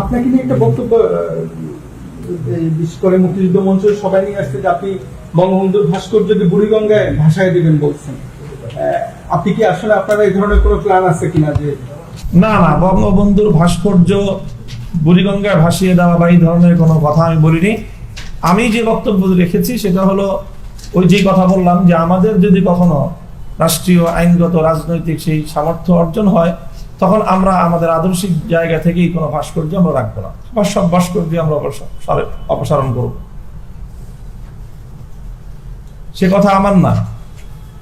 আপনাকে নিয়ে একটা বক্তব্য বিশেষ করে মুক্তিযুদ্ধ মঞ্চের সবাই নিয়ে আসছে যে আপনি বঙ্গবন্ধুর ভাস্কর্যকে বুড়িগঙ্গায় ভাসায় দিবেন বলছেন। আপনি কি আসলে আপনারা এই ধরনের কোনো প্ল্যান আছে কিনা যে না না, বঙ্গবন্ধুর ভাস্কর্য বুড়িগঙ্গায় ভাসিয়ে দেওয়া বা এই ধরনের কোনো কথা আমি বলিনি। আমি যে বক্তব্য রেখেছি সেটা হলো ওই যে কথা বললাম যে আমাদের যদি কখনো রাষ্ট্রীয় আইনগত রাজনৈতিক সেই সামর্থ্য অর্জন হয় তখন আমরা আমাদের আদর্শিক জায়গা থেকেই কোনো ভাস্কর্য আমরা রাখব না। বা সব ভাস্কর্য আমরা অপসারণ করব। সে কথা আমার না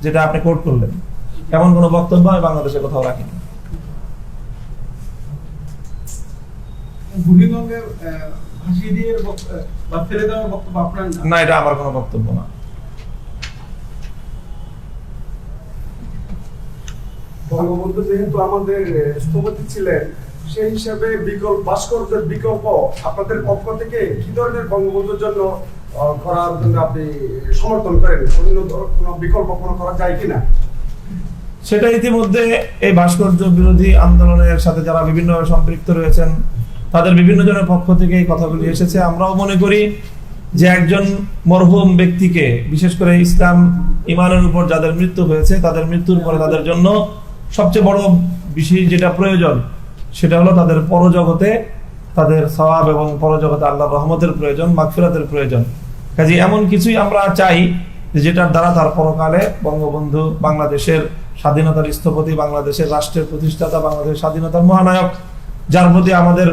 যেটা আপনি কোর্ট করলেন। এমন কোনো বক্তব্য আমি বাংলাদেশে কোথাও রাখিনি। না এটা আমার কোনো বক্তব্য না। বঙ্গবন্ধু যেহেতু আমাদের স্থপতি ছিলেন, সেই হিসাবে বিকল্প, ভাস্কর্যের বিকল্প আপনাদের পক্ষ থেকে কি ধরনের বঙ্গবন্ধুর জন্য করার জন্য আপনি সমর্থন করেন? অন্য কোনো বিকল্প কোনো করা যায় কিনা? সেটা ইতিমধ্যে এই ভাস্কর্য বিরোধী আন্দোলনের সাথে যারা বিভিন্নভাবে সম্পৃক্ত রয়েছেন, তাদের বিভিন্ন জনের পক্ষ থেকে এই কথাগুলি এসেছে। আমরাও মনে করি যে একজন মরহুম ব্যক্তিকে, বিশেষ করে ইসলাম, ইমানের উপর যাদের মৃত্যু হয়েছে, তাদের মৃত্যুর পরে তাদের জন্য সবচেয়ে বড় বিষয় যেটা প্রয়োজন, সেটা হলো তাদের পরজগতে তাদের সওয়াব এবং পরজগতে আল্লাহ রহমতের প্রয়োজন, মাগফিরাতের প্রয়োজন। কাজে এমন কিছুই আমরা চাই যেটার দ্বারা তার পরকালে বঙ্গবন্ধু বাংলাদেশের স্বাধীনতার স্থপতি, বাংলাদেশের রাষ্ট্রের প্রতিষ্ঠাতা, বাংলাদেশের স্বাধীনতার মহানায়ক, যার প্রতি আমাদের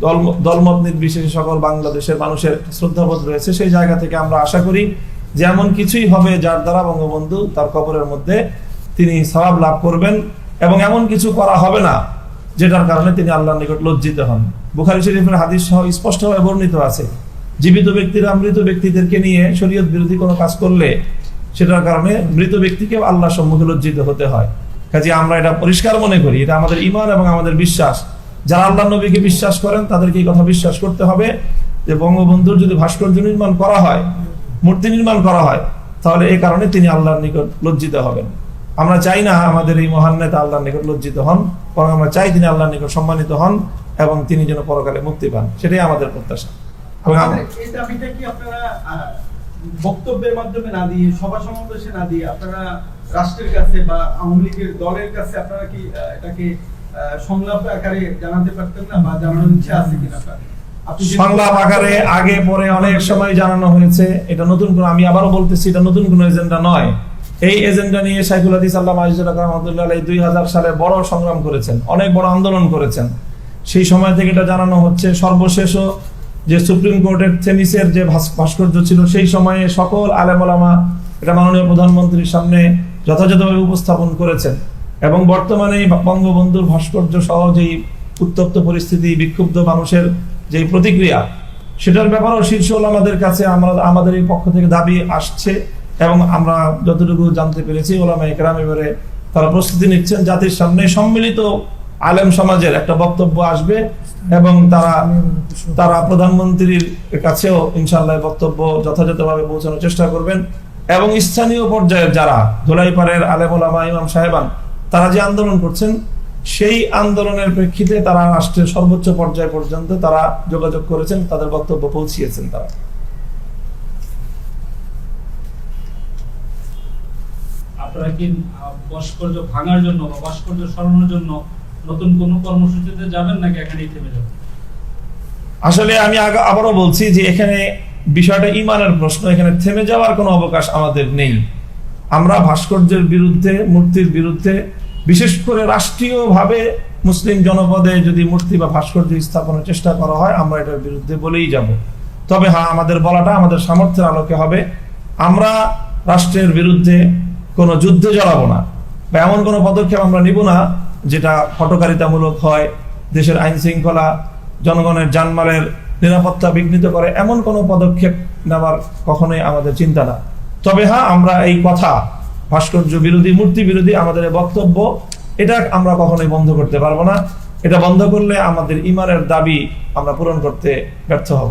দল- দলমত নির্বিশেষে সকল বাংলাদেশের মানুষের শ্রদ্ধাবোধ রয়েছে, সেই জায়গা থেকে আমরা আশা করি যে এমন কিছুই হবে যার দ্বারা বঙ্গবন্ধু তার কবরের মধ্যে তিনি সওয়াব লাভ করবেন এবং এমন কিছু করা হবে না, যেটার কারণে তিনি আল্লাহর নিকট লজ্জিত হন। বুখারি শরীফের হাদিস সহ স্পষ্টভাবে বর্ণিত আছে, জীবিত ব্যক্তিরা মৃত ব্যক্তিদেরকে নিয়ে শরীয়ত বিরোধী কোনো কাজ করলে সেটার কারণে মৃত ব্যক্তিকে আল্লাহর সম্মুখে লজ্জিত হতে হয়। কাজে আমরা এটা পরিষ্কার মনে করি, এটা আমাদের ইমান এবং আমাদের বিশ্বাস। যারা আল্লাহ নবীকে বিশ্বাস করেন, তাদেরকে এই কথা বিশ্বাস করতে হবে যে বঙ্গবন্ধুর যদি ভাস্কর্য নির্মাণ করা হয়, মূর্তি নির্মাণ করা হয়, তাহলে এই কারণে তিনি আল্লাহর নিকট লজ্জিত হবেন। আমরা চাই না আমাদের এই মহান নেতা আল্লাহর নিকট লজ্জিত হন বরং আমরা চাই তিনি আল্লাহর নিকট সম্মানিত হন এবং তিনি যেন পরকালে মুক্তি পান। সেটাই আমাদের প্রত্যাশা। এবং এই দাবিটা কি আপনারা বক্তব্যের মাধ্যমে না দিয়ে সভা সমাবেশে না দিয়ে আপনারা রাষ্ট্রের কাছে বা আওয়ামী লীগের দলের কাছে আপনারা কি এটাকে সংলাপ আকারে জানাতে পারতেন না বা জানানোর ইচ্ছা আছে কিনা আপনি সংলাপ আকারে আগে পরে অনেক সময় জানানো হয়েছে। এটা নতুন কোনো আমি আবারও বলতেছি এটা নতুন কোনো এজেন্ডা নয়। এই এজেন্ডা নিয়ে সাইকুল হাদিস আল্লাহ আজিজুল রহমতুল্লাহ দুই হাজার সালে বড় সংগ্রাম করেছেন, অনেক বড় আন্দোলন করেছেন। সেই সময় থেকে এটা জানানো হচ্ছে, সর্বশেষও যে সুপ্রিম কোর্টের থেমিসের যে ভাস- ভাস্কর্য ছিল, সেই সময়ে সকল আলেমলামা এটা মাননীয় প্রধানমন্ত্রীর সামনে যথাযথভাবে উপস্থাপন করেছেন। এবং বর্তমানে বঙ্গবন্ধুর ভাস্কর্য সহ যেই উত্তপ্ত পরিস্থিতি, বিক্ষুব্ধ মানুষের যে প্রতিক্রিয়া, সেটার ব্যাপারেও শীর্ষ আমাদের কাছে আমরা, আমাদের এই পক্ষ থেকে দাবি আসছে। এবং আমরা যতটুকু জানতে পেরেছি ওলামা একরাম এবারে তারা প্রস্তুতি নিচ্ছেন। জাতির সামনে সম্মিলিত আলেম সমাজের একটা বক্তব্য আসবে এবং তারা তারা প্রধানমন্ত্রীর কাছেও ইনশাল্লাহ বক্তব্য যথাযথভাবে পৌঁছানোর চেষ্টা করবেন। এবং স্থানীয় পর্যায়ের যারা ধোলাইপাড়ের আলেম ওলামা ইমাম সাহেবান, তারা যে আন্দোলন করছেন, সেই আন্দোলনের প্রেক্ষিতে তারা রাষ্ট্রের সর্বোচ্চ পর্যায় পর্যন্ত তারা যোগাযোগ করেছেন, তাদের বক্তব্য পৌঁছিয়েছেন তারা। আপনারা কি ভাস্কর্য ভাঙার জন্য বা ভাস্কর্য সরানোর জন্য নতুন কোনো কর্মসূচিতে যাবেন নাকি এখানেই থেমে যাবেন? আসলে আমি আবারও বলছি যে এখানে বিষয়টা ইমানের প্রশ্ন, এখানে থেমে যাওয়ার কোনো অবকাশ আমাদের নেই। আমরা ভাস্কর্যের বিরুদ্ধে, মূর্তির বিরুদ্ধে, বিশেষ করে রাষ্ট্রীয়ভাবে মুসলিম জনপদে যদি মূর্তি বা ভাস্কর্য স্থাপনের চেষ্টা করা হয়, আমরা এটার বিরুদ্ধে বলেই যাব। তবে হ্যাঁ আমাদের বলাটা, আমাদের সামর্থ্যের আলোকে হবে। আমরা রাষ্ট্রের বিরুদ্ধে কোনো যুদ্ধে জড়াবো না বা এমন কোনো পদক্ষেপ আমরা নিব না যেটা হটকারিতামূলক হয়, দেশের আইন শৃঙ্খলা, জনগণের জানমালের নিরাপত্তা বিঘ্নিত করে, এমন কোনো পদক্ষেপ নেওয়ার কখনোই আমাদের চিন্তা না। তবে হ্যাঁ আমরা এই কথা, ভাস্কর্য বিরোধী, মূর্তি বিরোধী আমাদের বক্তব্য, এটা আমরা কখনোই বন্ধ করতে পারব না। এটা বন্ধ করলে আমাদের ইমানের দাবি আমরা পূরণ করতে ব্যর্থ হব।